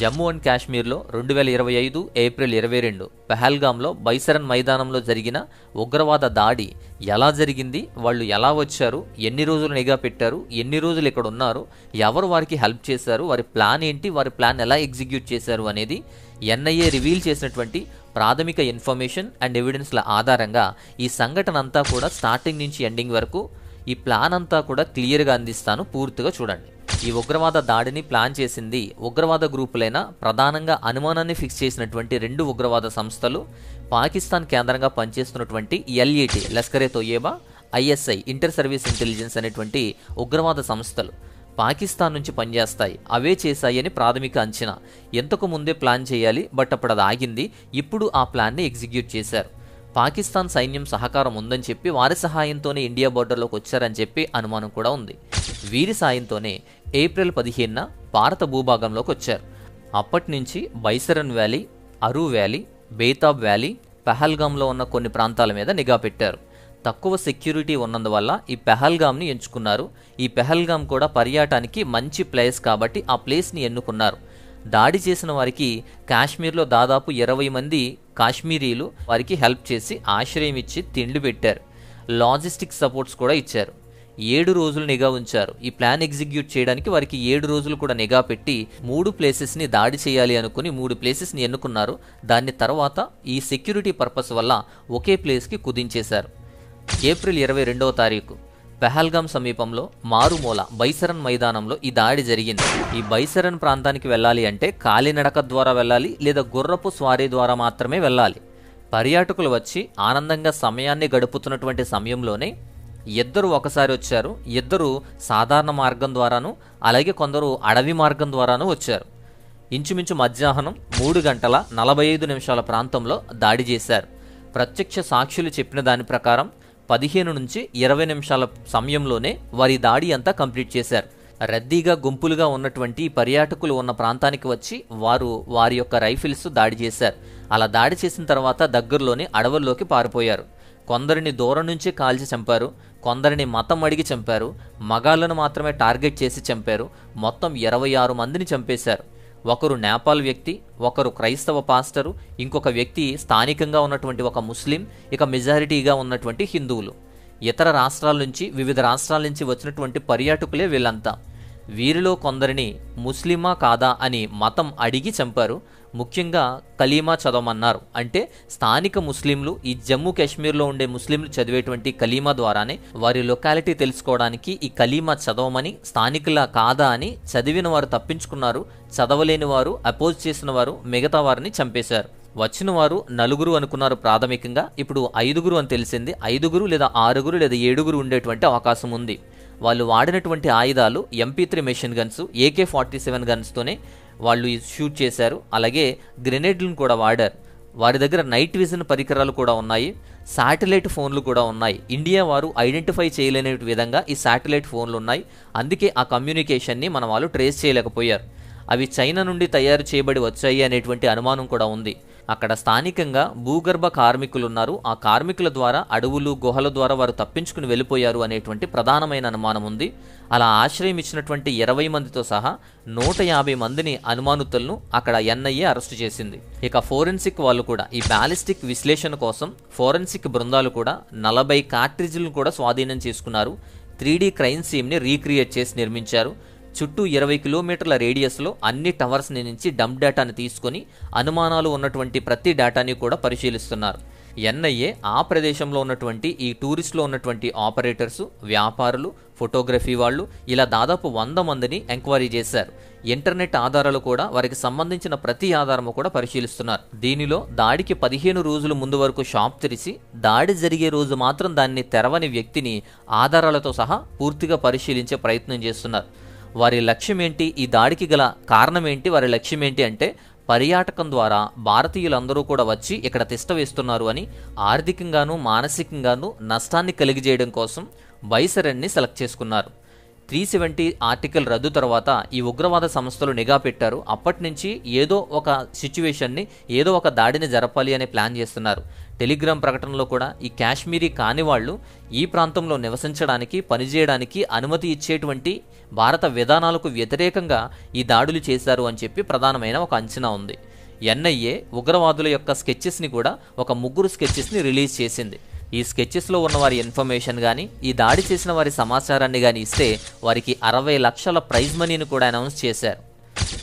Jammu and కాశ్మీర్లో రెండు వేల ఇరవై ఐదు ఏప్రిల్ ఇరవై రెండు పెహల్గాంలో బైసరన్ మైదానంలో జరిగిన ఉగ్రవాద దాడి ఎలా జరిగింది? వాళ్ళు ఎలా వచ్చారు? ఎన్ని రోజులు నిఘా పెట్టారు? ఎన్ని రోజులు ఇక్కడ ఉన్నారు? ఎవరు వారికి హెల్ప్ చేశారు? వారి ప్లాన్ ఏంటి? వారి ప్లాన్ ఎలా ఎగ్జిక్యూట్ చేశారు అనేది ఎన్ఐఏ రివీల్ చేసినటువంటి ప్రాథమిక ఇన్ఫర్మేషన్ అండ్ ఎవిడెన్స్ల ఆధారంగా ఈ సంఘటన అంతా కూడా స్టార్టింగ్ నుంచి ఎండింగ్ వరకు ఈ ప్లాన్ అంతా కూడా క్లియర్గా అందిస్తాను. పూర్తిగా చూడండి. ఈ ఉగ్రవాద దాడిని ప్లాన్ చేసింది ఉగ్రవాద గ్రూపులైన ప్రధానంగా అనుమానాన్ని ఫిక్స్ చేసినటువంటి రెండు ఉగ్రవాద సంస్థలు పాకిస్తాన్ కేంద్రంగా పనిచేస్తున్నటువంటి LET Lashkare Taiba ISI inter service intelligence అనేటువంటి ఉగ్రవాద సంస్థలు పాకిస్తాన్ నుంచి పనిచేస్తాయి. అవే చేశాయి అని ప్రాథమిక అంచనా. ఎంతకు ముందే ప్లాన్ చేయాలి బట్ అప్పుడు అది ఆగింది. ఇప్పుడు ఆ ప్లాన్ని ఎగ్జిక్యూట్ చేశారు. పాకిస్తాన్ సైన్యం సహకారం ఉందని చెప్పి వారి సహాయంతోనే ఇండియా బోర్డర్లోకి వచ్చారని చెప్పి అనుమానం కూడా ఉంది. వీరి సాయంతోనే ఏప్రిల్ పదిహేనున భారత భూభాగంలోకి వచ్చారు. అప్పటి నుంచి Baisaran valley Aru valley Betaab valley పెహల్గాంలో ఉన్న కొన్ని ప్రాంతాల మీద నిఘా పెట్టారు. తక్కువ సెక్యూరిటీ ఉన్నందువల్ల ఈ పెహల్గామ్ని ఎంచుకున్నారు. ఈ పెహల్గాం కూడా పర్యాటానికి మంచి ప్లేస్ కాబట్టి ఆ ప్లేస్ని ఎన్నుకున్నారు. దాడి చేసిన వారికి కాశ్మీర్లో దాదాపు ఇరవై మంది కాశ్మీరీలు వారికి హెల్ప్ చేసి ఆశ్రయం ఇచ్చి తిండి పెట్టారు. లాజిస్టిక్ సపోర్ట్స్ కూడా ఇచ్చారు. ఏడు రోజులు నిఘా ఉంచారు. ఈ ప్లాన్ ఎగ్జిక్యూట్ చేయడానికి వారికి ఏడు రోజులు కూడా నిఘా పెట్టి మూడు ప్లేసెస్ని దాడి చేయాలి అనుకుని మూడు ప్లేసెస్ని ఎన్నుకున్నారు. దాని తర్వాత ఈ సెక్యూరిటీ పర్పస్ వల్ల ఒకే ప్లేస్కి కుదించేశారు. ఏప్రిల్ ఇరవై రెండవ తారీఖు. పెహల్గాం సమీపంలో మారుమూల బైసరన్ మైదానంలో ఈ దాడి జరిగింది. ఈ బైసరన్ ప్రాంతానికి వెళ్ళాలి అంటే కాలినడక ద్వారా వెళ్ళాలి లేదా గుర్రపు స్వారీ ద్వారా మాత్రమే వెళ్ళాలి. పర్యాటకులు వచ్చి ఆనందంగా సమయాన్ని గడుపుతున్నటువంటి సమయంలోనే ఇద్దరు ఒకసారి వచ్చారు. ఇద్దరు సాధారణ మార్గం ద్వారాను అలాగే కొందరు అడవి మార్గం ద్వారాను వచ్చారు. ఇంచుమించు మధ్యాహ్నం మూడు గంటల నలభై ఐదు నిమిషాల ప్రాంతంలో దాడి చేశారు. ప్రత్యక్ష సాక్షులు చెప్పిన దాని ప్రకారం పదిహేను నుంచి ఇరవై నిమిషాల సమయంలోనే వారి దాడి అంతా కంప్లీట్ చేశారు. రద్దీగా గుంపులుగా ఉన్నటువంటి పర్యాటకులు ఉన్న ప్రాంతానికి వచ్చి వారు వారి యొక్క రైఫిల్స్ దాడి చేశారు. అలా దాడి చేసిన తర్వాత దగ్గరలోని అడవుల్లోకి పారిపోయారు. కొందరిని దూరం నుంచి కాల్చి చంపారు. కొందరిని మతం అడిగి చంపారు మగాళ్ళను మాత్రమే టార్గెట్ చేసి చంపారు మొత్తం ఇరవై ఆరు మందిని చంపేశారు. ఒకరు నేపాల్ వ్యక్తి ఒకరు క్రైస్తవ పాస్టరు ఇంకొక వ్యక్తి స్థానికంగా ఉన్నటువంటి ఒక ముస్లిం ఇక మెజారిటీగా ఉన్నటువంటి హిందువులు. ఇతర రాష్ట్రాల నుంచి వివిధ రాష్ట్రాల నుంచి వచ్చినటువంటి పర్యాటకులే వీళ్ళంతా. వీరిలో కొందరిని ముస్లిమా కాదా అని మతం అడిగి చంపారు ముఖ్యంగా కలీమా చదవమన్నారు. అంటే స్థానిక ముస్లింలు ఈ జమ్మూ కాశ్మీర్లో ఉండే ముస్లింలు చదివేటువంటి కలీమా ద్వారానే వారి లొకాలిటీ తెలుసుకోవడానికి ఈ కలీమా చదవమని స్థానికుల కాదా అని చదివిన వారు తప్పించుకున్నారు. చదవలేని వారు అపోజ్ చేసిన వారు మిగతా వారిని చంపేశారు. వచ్చిన వారు నలుగురు అనుకున్నారు ప్రాథమికంగా. ఇప్పుడు ఐదుగురు అని తెలిసింది. ఐదుగురు లేదా ఆరుగురు లేదా ఏడుగురు ఉండేటువంటి అవకాశం ఉంది. వాళ్ళు వాడినటువంటి ఆయుధాలు MP three machine guns AK forty seven గన్స్తోనే వాళ్ళు షూట్ చేశారు. అలాగే గ్రెనేడ్లను కూడా వాడారు. వారి దగ్గర నైట్ విజన్ పరికరాలు కూడా ఉన్నాయి. శాటిలైట్ ఫోన్లు కూడా ఉన్నాయి. ఇండియా వారు ఐడెంటిఫై చేయలేని విధంగా ఈ శాటిలైట్ ఫోన్లు ఉన్నాయి. అందుకే ఆ కమ్యూనికేషన్ని మన వాళ్ళు ట్రేస్ చేయలేకపోయారు. అవి చైనా నుండి తయారు చేయబడి వచ్చాయి అనేటువంటి అనుమానం కూడా ఉంది. అక్కడ స్థానికంగా భూగర్భ కార్మికులు ఉన్నారు ఆ కార్మికుల ద్వారా అడవులు గుహల ద్వారా వారు తప్పించుకుని వెళ్ళిపోయారు అనేటువంటి ప్రధానమైన అనుమానం ఉంది. అలా ఆశ్రయం ఇచ్చినటువంటి ఇరవై మందితో సహా నూట యాభై మందిని అనుమానితులను అక్కడ ఎన్ఐఏ అరెస్టు చేసింది. ఇక ఫోరెన్సిక్ వాళ్ళు కూడా ఈ బ్యాలిస్టిక్ విశ్లేషణ కోసం ఫోరెన్సిక్ బృందాలు కూడా నలభై కార్ట్రిజ్లను కూడా స్వాధీనం చేసుకున్నారు. త్రీ డీ క్రైమ్ సీమ్ని రీక్రియేట్ చేసి నిర్మించారు. చుట్టూ ఇరవై కిలోమీటర్ల రేడియస్లో అన్ని టవర్స్ నుంచి డంప్ డేటాను తీసుకొని అనుమానాలు ఉన్నటువంటి ప్రతి డేటాని కూడా పరిశీలిస్తున్నారు. ఎన్ఐఏ ఆ ప్రదేశంలో ఉన్నటువంటి ఈ టూరిస్ట్లో ఉన్నటువంటి ఆపరేటర్స్ వ్యాపారులు ఫోటోగ్రఫీ వాళ్ళు ఇలా దాదాపు వంద మందిని ఎంక్వైరీ చేశారు. ఇంటర్నెట్ ఆధారాలు కూడా వారికి సంబంధించిన ప్రతి ఆధారము కూడా పరిశీలిస్తున్నారు. దీనిలో దాడికి పదిహేను రోజుల ముందు వరకు షాప్ తెరిచి దాడి జరిగే రోజు మాత్రం దాన్ని తెరవని వ్యక్తిని ఆధారాలతో సహా పూర్తిగా పరిశీలించే ప్రయత్నం చేస్తున్నారు. వారి లక్ష్యం ఏంటి ఈ దాడికి గల కారణం ఏంటి వారి లక్ష్యం ఏంటి అంటే పర్యాటకం ద్వారా భారతీయులందరూ కూడా వచ్చి ఇక్కడ తిష్ట వేస్తున్నారు అని ఆర్థికంగాను మానసికంగాను నష్టాన్ని కలిగజేయడం కోసం బైసరన్ని సెలెక్ట్ చేసుకున్నారు. త్రీ సెవెంటీ ఆర్టికల్ రద్దు తర్వాత ఈ ఉగ్రవాద సంస్థలు నిఘా పెట్టారు. అప్పటి నుంచి ఏదో ఒక సిచ్యువేషన్ని ఏదో ఒక దాడిని జరపాలి అనే ప్లాన్ చేస్తున్నారు. టెలిగ్రామ్ ప్రకటనలో కూడా ఈ కాశ్మీరీ కాని వాళ్ళు ఈ ప్రాంతంలో నివసించడానికి పనిచేయడానికి అనుమతి ఇచ్చేటువంటి భారత విధానాలకు వ్యతిరేకంగా ఈ దాడులు చేశారు అని చెప్పి ప్రధానమైన ఒక అంచనా ఉంది. ఎన్ఐఏ ఉగ్రవాదుల యొక్క స్కెచెస్ని కూడా ఒక ముగ్గురు స్కెచెస్ని రిలీజ్ చేసింది. ఈ స్కెచెస్లో ఉన్న వారి ఇన్ఫర్మేషన్ కానీ ఈ దాడి చేసిన వారి సమాచారాన్ని కానీ ఇస్తే వారికి అరవై లక్షల ప్రైజ్ మనీని కూడా అనౌన్స్ చేశారు.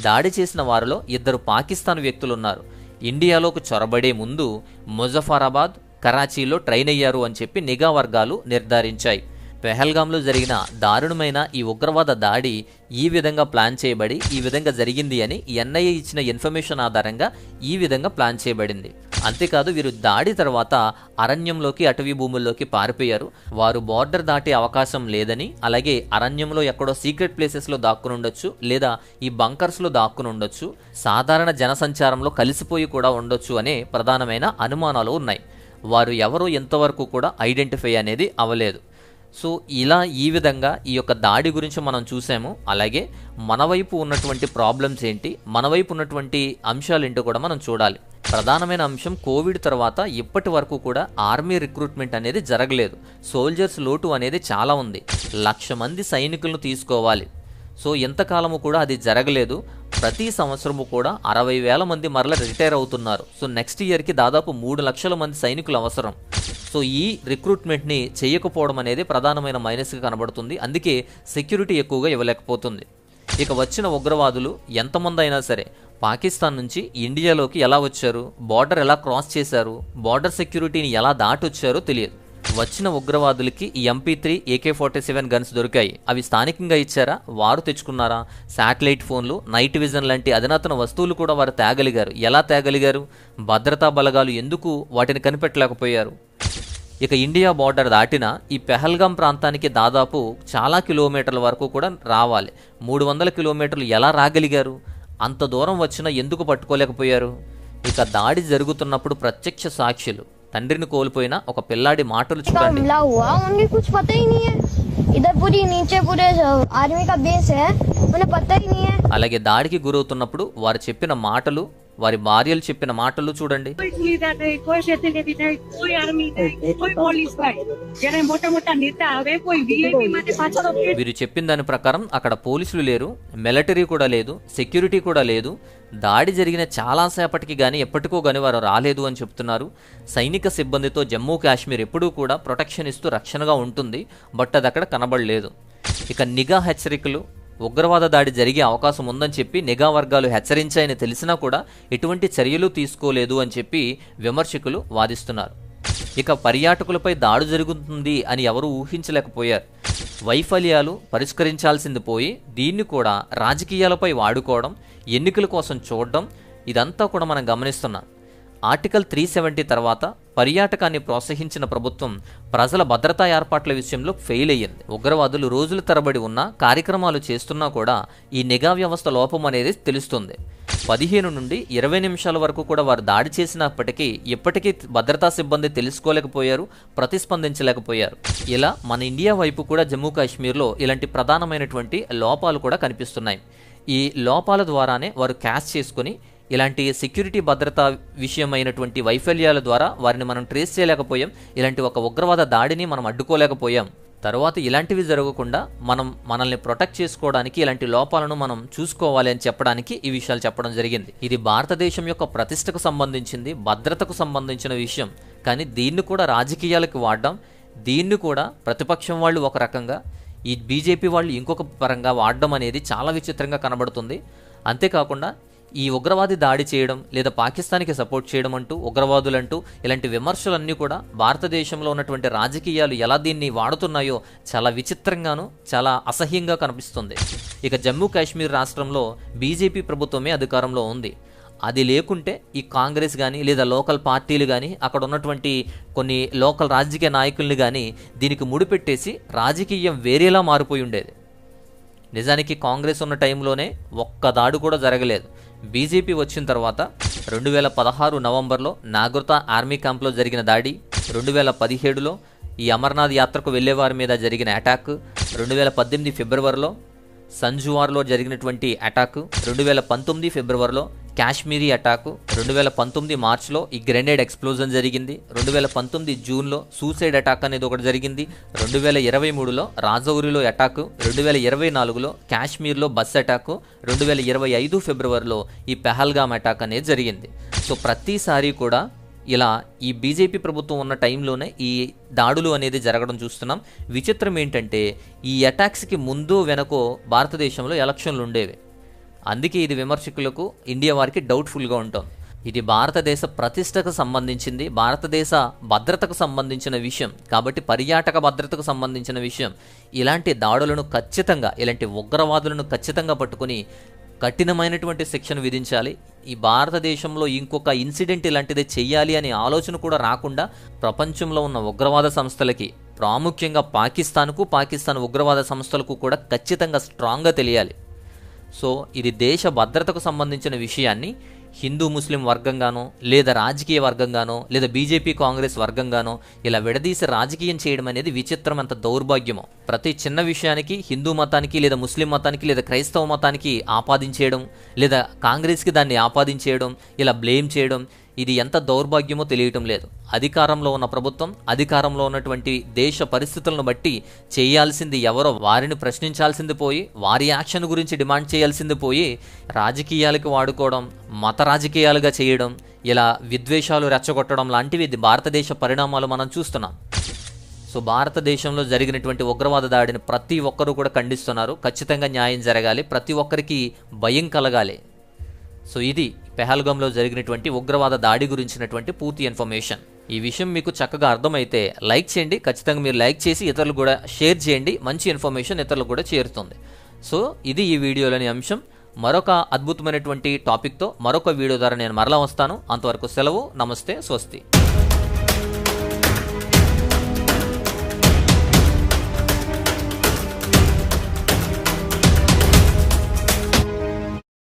దాడి చేసిన వారిలో ఇద్దరు పాకిస్తాన్ వ్యక్తులు ఉన్నారు ఇండియాలోకి చొరబడే ముందు ముజఫరాబాద్ కరాచీలో ట్రైన్ అయ్యారు అని చెప్పి నిఘా వర్గాలు నిర్ధారించాయి. పెహల్గాంలో జరిగిన దారుణమైన ఈ ఉగ్రవాద దాడి ఈ విధంగా ప్లాన్ చేయబడి ఈ విధంగా జరిగింది అని ఎన్ఐఏ ఇచ్చిన ఇన్ఫర్మేషన్ ఆధారంగా ఈ విధంగా ప్లాన్ చేయబడింది. అంతేకాదు వీరు దాడి తర్వాత అరణ్యంలోకి అటవీ భూముల్లోకి పారిపోయారు. వారు బార్డర్ దాటే అవకాశం లేదని అలాగే అరణ్యంలో ఎక్కడో సీక్రెట్ ప్లేసెస్లో దాక్కుని ఉండొచ్చు లేదా ఈ బంకర్స్లో దాక్కుని ఉండొచ్చు సాధారణ జనసంచారంలో కలిసిపోయి కూడా ఉండొచ్చు అనే ప్రధానమైన అనుమానాలు ఉన్నాయి. వారు ఎవరో ఎంతవరకు కూడా ఐడెంటిఫై అనేది అవ్వలేదు. సో ఇలా ఈ విధంగా ఈ యొక్క దాడి గురించి మనం చూసాము. అలాగే మన వైపు ఉన్నటువంటి ప్రాబ్లమ్స్ ఏంటి? మన వైపు ఉన్నటువంటి అంశాలు ఏంటో కూడా మనం చూడాలి. ప్రధానమైన అంశం కోవిడ్ తర్వాత ఇప్పటి వరకు కూడా ఆర్మీ రిక్రూట్మెంట్ అనేది జరగలేదు. సోల్జర్స్ లోటు అనేది చాలా ఉంది. లక్ష మంది సైనికులను తీసుకోవాలి. సో ఎంతకాలము కూడా అది జరగలేదు. ప్రతి సంవత్సరము కూడా అరవై వేల మంది మరల రిటైర్ అవుతున్నారు. సో నెక్స్ట్ ఇయర్కి దాదాపు మూడు లక్షల మంది సైనికులు అవసరం. సో ఈ రిక్రూట్మెంట్ని చేయకపోవడం అనేది ప్రధానమైన మైనస్గా కనబడుతుంది. అందుకే సెక్యూరిటీ ఎక్కువగా ఇవ్వలేకపోతుంది. ఇక వచ్చిన ఉగ్రవాదులు ఎంతమంది అయినా సరే పాకిస్తాన్ నుంచి ఇండియాలోకి ఎలా వచ్చారు? బార్డర్ ఎలా క్రాస్ చేశారు? బార్డర్ సెక్యూరిటీని ఎలా దాటొచ్చారో తెలియదు. వచ్చిన ఉగ్రవాదులకి ఈ MP three AK forty seven guns దొరికాయి. అవి స్థానికంగా ఇచ్చారా? వారు తెచ్చుకున్నారా? శాటిలైట్ ఫోన్లు నైట్ విజన్ లాంటి అధునాతన వస్తువులు కూడా వారు తేగలిగారు. ఎలా తేగలిగారు? భద్రతా బలగాలు ఎందుకు వాటిని కనిపెట్టలేకపోయారు? ఇక ఇండియా బార్డర్ దాటిన ఈ పెహల్గాం ప్రాంతానికి దాదాపు చాలా కిలోమీటర్ల వరకు కూడా రావాలి. మూడు వందల కిలోమీటర్లు ఎలా రాగలిగారు? అంత దూరం వచ్చినా ఎందుకు పట్టుకోలేకపోయారు? ఇక దాడి జరుగుతున్నప్పుడు ప్రత్యక్ష సాక్షులు. తండ్రిని కోల్పోయిన ఒక పిల్లాడి మాటలు చూడండి. అలాగే దాడికి గురవుతున్నప్పుడు వారు చెప్పిన మాటలు వారి భార్యలు చెప్పిన మాటలు చూడండి. వీరు చెప్పిన దాని ప్రకారం అక్కడ పోలీసులు లేరు మిలటరీ కూడా లేదు సెక్యూరిటీ కూడా లేదు. దాడి జరిగిన చాలాసేపటికి కానీ ఎప్పటికో కానీ వారు రాలేదు అని చెప్తున్నారు. సైనిక సిబ్బందితో జమ్మూ కాశ్మీర్ ఎప్పుడూ కూడా ప్రొటెక్షన్ ఇస్తూ రక్షణగా ఉంటుంది బట్ అది అక్కడ కనబడలేదు. ఇక నిఘా హెచ్చరికలు ఉగ్రవాద దాడి జరిగే అవకాశం ఉందని చెప్పి నిఘా వర్గాలు హెచ్చరించాయని తెలిసినా కూడా ఎటువంటి చర్యలు తీసుకోలేదు అని చెప్పి విమర్శకులు వాదిస్తున్నారు. ఇక పర్యాటకులపై దాడి జరుగుతుంది అని ఎవరూ ఊహించలేకపోయారు. వైఫల్యాలు పరిష్కరించాల్సింది పోయి దీన్ని కూడా రాజకీయాలపై వాడుకోవడం ఎన్నికల కోసం చూడడం ఇదంతా కూడా మనం గమనిస్తున్నాం. ఆర్టికల్ త్రీ సెవెంటీ తర్వాత పర్యాటకాన్ని ప్రోత్సహించిన ప్రభుత్వం ప్రజల భద్రతా ఏర్పాట్ల విషయంలో ఫెయిల్ అయ్యింది. ఉగ్రవాదులు రోజుల తరబడి ఉన్న కార్యక్రమాలు చేస్తున్నా కూడా ఈ నిఘా వ్యవస్థ లోపం అనేది తెలుస్తుంది. పదిహేను నుండి ఇరవై నిమిషాల వరకు కూడా వారు దాడి చేసినప్పటికీ ఇప్పటికీ భద్రతా సిబ్బంది తెలుసుకోలేకపోయారు ప్రతిస్పందించలేకపోయారు. ఇలా మన ఇండియా వైపు కూడా జమ్మూ కాశ్మీర్లో ఇలాంటి ప్రధానమైనటువంటి లోపాలు కూడా కనిపిస్తున్నాయి. ఈ లోపాల ద్వారానే వారు క్యాష్ చేసుకుని ఇలాంటి సెక్యూరిటీ భద్రత విషయమైనటువంటి వైఫల్యాల ద్వారా వారిని మనం ట్రేస్ చేయలేకపోయాం. ఇలాంటి ఒక ఉగ్రవాద దాడిని మనం అడ్డుకోలేకపోయాం. తర్వాత ఇలాంటివి జరగకుండా మనం మనల్ని ప్రొటెక్ట్ చేసుకోవడానికి ఇలాంటి లోపాలను మనం చూసుకోవాలి అని చెప్పడానికి ఈ విషయాలు చెప్పడం జరిగింది. ఇది భారతదేశం యొక్క ప్రతిష్టకు సంబంధించింది భద్రతకు సంబంధించిన విషయం. కానీ దీన్ని కూడా రాజకీయాలకు వాడడం దీన్ని కూడా ప్రతిపక్షం వాళ్ళు ఒక రకంగా ఈ బీజేపీ వాళ్ళు ఇంకొక పరంగా వాడడం అనేది చాలా విచిత్రంగా కనబడుతుంది. అంతేకాకుండా ఈ ఉగ్రవాది దాడి చేయడం లేదా పాకిస్తాన్కి సపోర్ట్ చేయడం అంటూ ఉగ్రవాదులంటూ ఇలాంటి విమర్శలన్నీ కూడా భారతదేశంలో ఉన్నటువంటి రాజకీయాలు ఎలా దీన్ని వాడుతున్నాయో చాలా విచిత్రంగాను చాలా అసహ్యంగా కనిపిస్తుంది. ఇక జమ్మూ కాశ్మీర్ రాష్ట్రంలో బీజేపీ ప్రభుత్వమే అధికారంలో ఉంది. అది లేకుంటే ఈ కాంగ్రెస్ కానీ లేదా లోకల్ పార్టీలు కానీ అక్కడ ఉన్నటువంటి కొన్ని లోకల్ రాజకీయ నాయకుల్ని కానీ దీనికి ముడిపెట్టేసి రాజకీయం వేరేలా మారిపోయి ఉండేది. నిజానికి కాంగ్రెస్ ఉన్న టైంలోనే ఒక్క దాడు కూడా జరగలేదు. బీజేపీ వచ్చిన తర్వాత రెండు వేల పదహారు నవంబర్లో నాగృత ఆర్మీ క్యాంప్లో జరిగిన దాడి రెండు వేల పదిహేడులో ఈ అమర్నాథ్ యాత్రకు వెళ్ళేవారి మీద జరిగిన అటాక్ రెండు వేల పద్దెనిమిది ఫిబ్రవరిలో సంజువార్లో జరిగినటువంటి అటాక్ రెండు వేల పంతొమ్మిది ఫిబ్రవరిలో కాశ్మీరీ అటాకు రెండు వేల పంతొమ్మిది మార్చ్లో ఈ గ్రెనేడ్ ఎక్స్ప్లోజన్ జరిగింది. రెండు వేల పంతొమ్మిది జూన్లో సూసైడ్ అటాక్ అనేది ఒకటి జరిగింది. రెండు వేల ఇరవై మూడులో రాజౌరిలో అటాక్. రెండు వేల ఇరవై నాలుగులో కాశ్మీర్లో బస్ అటాక్. రెండు వేల ఇరవై ఐదు ఫిబ్రవరిలో ఈ పెహల్గామ్ అటాక్ అనేది జరిగింది. సో ప్రతిసారి కూడా ఇలా ఈ బీజేపీ ప్రభుత్వం ఉన్న టైంలోనే ఈ దాడులు అనేది జరగడం చూస్తున్నాం. విచిత్రం ఏంటంటే ఈ అటాక్స్కి ముందు వెనకో భారతదేశంలో ఎలక్షన్లు ఉండేవి. అందుకే ఇది విమర్శకులకు ఇండియా వారికి డౌట్ఫుల్గా ఉంటాం. ఇది భారతదేశ ప్రతిష్టకు సంబంధించింది భారతదేశ భద్రతకు సంబంధించిన విషయం. కాబట్టి పర్యాటక భద్రతకు సంబంధించిన విషయం. ఇలాంటి దాడులను ఖచ్చితంగా ఇలాంటి ఉగ్రవాదులను ఖచ్చితంగా పట్టుకుని కఠినమైనటువంటి శిక్షను విధించాలి. ఈ భారతదేశంలో ఇంకొక ఇన్సిడెంట్ ఇలాంటిది చెయ్యాలి అనే ఆలోచన కూడా రాకుండా ప్రపంచంలో ఉన్న ఉగ్రవాద సంస్థలకి ప్రాముఖ్యంగా పాకిస్తాన్కు పాకిస్తాన్ ఉగ్రవాద సంస్థలకు కూడా ఖచ్చితంగా స్ట్రాంగ్గా తెలియాలి. సో ఇది దేశ భద్రతకు సంబంధించిన విషయాన్ని హిందూ ముస్లిం వర్గంగానో లేదా రాజకీయ వర్గంగానో లేదా బీజేపీ కాంగ్రెస్ వర్గంగానో ఇలా విడదీసి రాజకీయం చేయడం అనేది విచిత్రం అంత దౌర్భాగ్యమో. ప్రతి చిన్న విషయానికి హిందూ మతానికి లేదా ముస్లిం మతానికి లేదా క్రైస్తవ మతానికి ఆపాదించేయడం లేదా కాంగ్రెస్కి దాన్ని ఆపాదించేయడం ఇలా బ్లేమ్ చేయడం ఇది ఎంత దౌర్భాగ్యమో తెలియటం లేదు. అధికారంలో ఉన్న ప్రభుత్వం అధికారంలో ఉన్నటువంటి దేశ పరిస్థితులను బట్టి చేయాల్సింది ఎవరో వారిని ప్రశ్నించాల్సింది పోయి వారి యాక్షన్ గురించి డిమాండ్ చేయాల్సింది పోయి రాజకీయాలకు వాడుకోవడం మత రాజకీయాలుగా చేయడం ఇలా విద్వేషాలు రెచ్చగొట్టడం లాంటివి ఇది భారతదేశ పరిణామాలు మనం చూస్తున్నాం. సో భారతదేశంలో జరిగినటువంటి ఉగ్రవాద దాడిని ప్రతి ఒక్కరూ కూడా ఖండిస్తున్నారు. ఖచ్చితంగా న్యాయం జరగాలి. ప్రతి ఒక్కరికి భయం కలగాలి. సో ఇది పెహల్గంలో జరిగినటువంటి ఉగ్రవాద దాడి గురించినటువంటి పూర్తి ఇన్ఫర్మేషన్. ఈ విషయం మీకు చక్కగా అర్థమైతే లైక్ చేయండి ఖచ్చితంగా మీరు లైక్ చేసి ఇతరులు కూడా షేర్ చేయండి మంచి ఇన్ఫర్మేషన్ ఇతరులకు కూడా చేరుతుంది. సో ఇది ఈ వీడియోలోని అంశం. మరొక అద్భుతమైనటువంటి టాపిక్తో మరొక వీడియో ద్వారా నేను మరలా వస్తాను. అంతవరకు సెలవు నమస్తే స్వస్తి.